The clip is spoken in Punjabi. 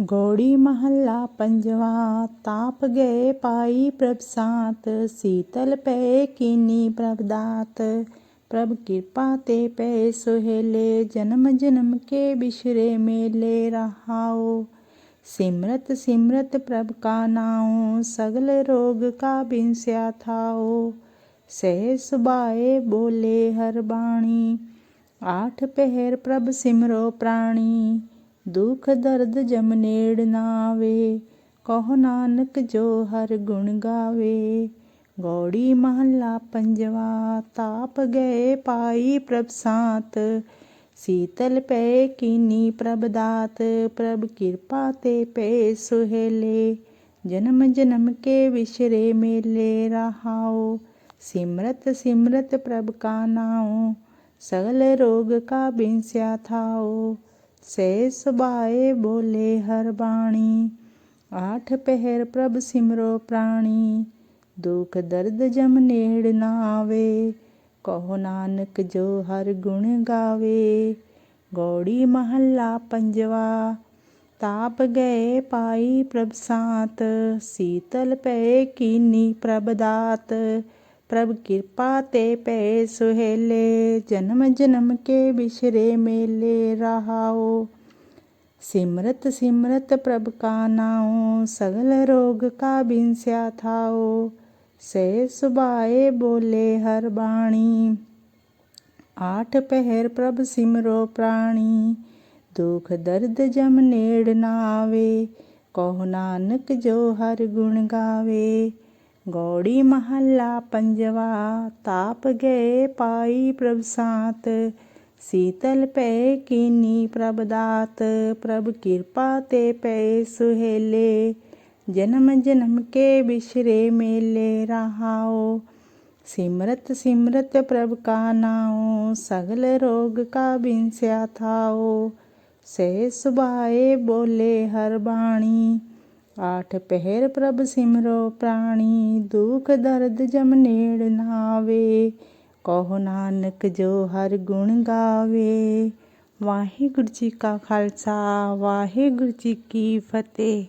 ਗੋੜੀ ਮਹੱਲਾ ਪੰਜਵਾ, ਤਾਪ ਗਏ ਪਾਈ ਪ੍ਰਭ ਸਾਤ, ਸੀਤਲ ਪਏ ਕੀਨੀ ਪ੍ਰਭ ਦਾਤ। ਪ੍ਰਭ ਕਿਰਪਾ ਤੇ ਪਏ ਸੁਹੇਲੇ, ਜਨਮ ਜਨਮ ਕੇ ਬਿਸ਼ਰੇ ਮੇਲੇ ਰਹਾਓ। ਸਿਮਰਤ ਸਿਮਰਤ ਪ੍ਰਭ ਕਾ ਨਾਉ, ਸਗਲ ਰੋਗ ਕਾ ਬਿਨਸਿਆ ਥਾਓ। ਸਹਿ ਸੁਭਾਏ ਬੋਲੇ ਹਰ ਬਾਣੀ, ਆਠ ਪਹਿਰ ਪ੍ਰਭ ਸਿਮਰੋ ਪ੍ਰਾਣੀ। ਦੁਖ ਦਰਦ ਜਮ ਨੇੜ ਨਾ ਆਵੇ। ਕਹੋ ਨਾਨਕ ਜੋ ਹਰ ਗੁਣ ਗਾਵੇ। ਗੌੜੀ ਮਹੱਲਾ ਪੰਜਵਾ, ਤਾਪ ਗਏ ਪਾਈ ਪ੍ਰਭ ਸਾਤ। ਸੀਤਲ ਪਏ ਕੀਨੀ ਪ੍ਰਭ ਦਾਤ, ਪ੍ਰਭ ਕਿਰਪਾ ਤੇ ਪਏ ਸੁਹੇਲੇ। ਜਨਮ ਜਨਮ ਕੇ ਵਿਸ਼ਰੇ ਮੇਲੇ ਰਹਾਓ। ਸਿਮਰਤ ਸਿਮਰਤ ਪ੍ਰਭ ਕਾ ਨਾਉ, ਸਗਲ ਰੋਗ ਕਾ ਬਿਨਸਿਆ ਥਾਓ ਸੇ ਸੁਭਾਏ ਬੋਲੇ ਹਰ ਬਾਣੀ, ਆਠ ਪਹਿਰ ਪ੍ਰਭ ਸਿਮਰੋ ਪ੍ਰਾਣੀ, ਦੁਖ ਦਰਦ ਜਮ ਨੇੜ ਨਾ ਆਵੇ, ਕਹੋ ਨਾਨਕ ਜੋ ਹਰ ਗੁਣ ਗਾਵੇ, ਗੌੜੀ ਮਹੱਲਾ ਪੰਜਵਾ, ਤਾਪ ਗਏ ਪਾਈ ਪ੍ਰਭ ਸਾਤ, ਸੀਤਲ ਪਏ ਕੀਨੀ ਪ੍ਰਭ ਦਾਤ ਪ੍ਰਭ ਕਿਰਪਾ ਤੇ ਪਏ ਸੁਹੇਲੇ, ਜਨਮ ਜਨਮ ਕੇ ਬਿਸ਼ਰੇ ਮੇਲੇ ਰਹਾਓ। ਸਿਮਰਤ ਸਿਮਰਤ ਪ੍ਰਭ ਕਾ ਨਾਉ, ਸਗਲ ਰੋਗ ਕਾ ਬਿਨਸਿਆ ਥਾਓ ਸੇ ਸੁਭਾਏ ਬੋਲੇ ਹਰ ਬਾਣੀ। ਆਠ ਪਹਿਰ ਪ੍ਰਭ ਸਿਮਰੋ ਪ੍ਰਾਣੀ, ਦੁਖ ਦਰਦ ਜਮ ਨੇੜ ਨਾ ਆਵੇ, ਕਹੋ ਨਾਨਕ ਜੋ ਹਰ ਗੁਣ ਗਾਵੇ। ਗੌੜੀ ਮਹੱਲਾ ਪੰਜਵਾ, ਤਾਪ ਗਏ ਪਾਈ ਪ੍ਰਭ ਸਾਤ, ਸੀਤਲ ਪਏ ਕੀਨੀ ਪ੍ਰਭ ਦਾਤ, ਪ੍ਰਭ ਕਿਰਪਾ ਤੇ ਪਏ ਸੁਹੇਲੇ, ਜਨਮ ਜਨਮ ਕੇ ਬਿਸ਼ਰੇ ਮੇਲੇ ਰਹਾਓ, ਸਿਮਰਤ ਸਿਮਰਤ ਪ੍ਰਭ ਕਾ ਨਾਉ ਸਗਲ ਰੋਗ ਕਾ ਬਿਨਸਿਆ ਥਾਓ, ਸੇ ਸੁਭਾਏ ਬੋਲੇ ਹਰ ਬਾਣੀ ਆਠ ਪਹਿਰ ਪ੍ਰਭ ਸਿਮਰੋ, ਪ੍ਰਾਣੀ ਦੁਖ ਦਰਦ ਜਮ ਨੇੜ ਨਾਵੇ। ਕਹੋ ਨਾਨਕ ਜੋ ਹਰ ਗੁਣ ਗਾਵੇ। ਵਾਹਿਗੁਰੂ ਜੀ ਕਾ ਖਾਲਸਾ, ਵਾਹਿਗੁਰੂ ਜੀ ਕੀ ਫਤਿਹ।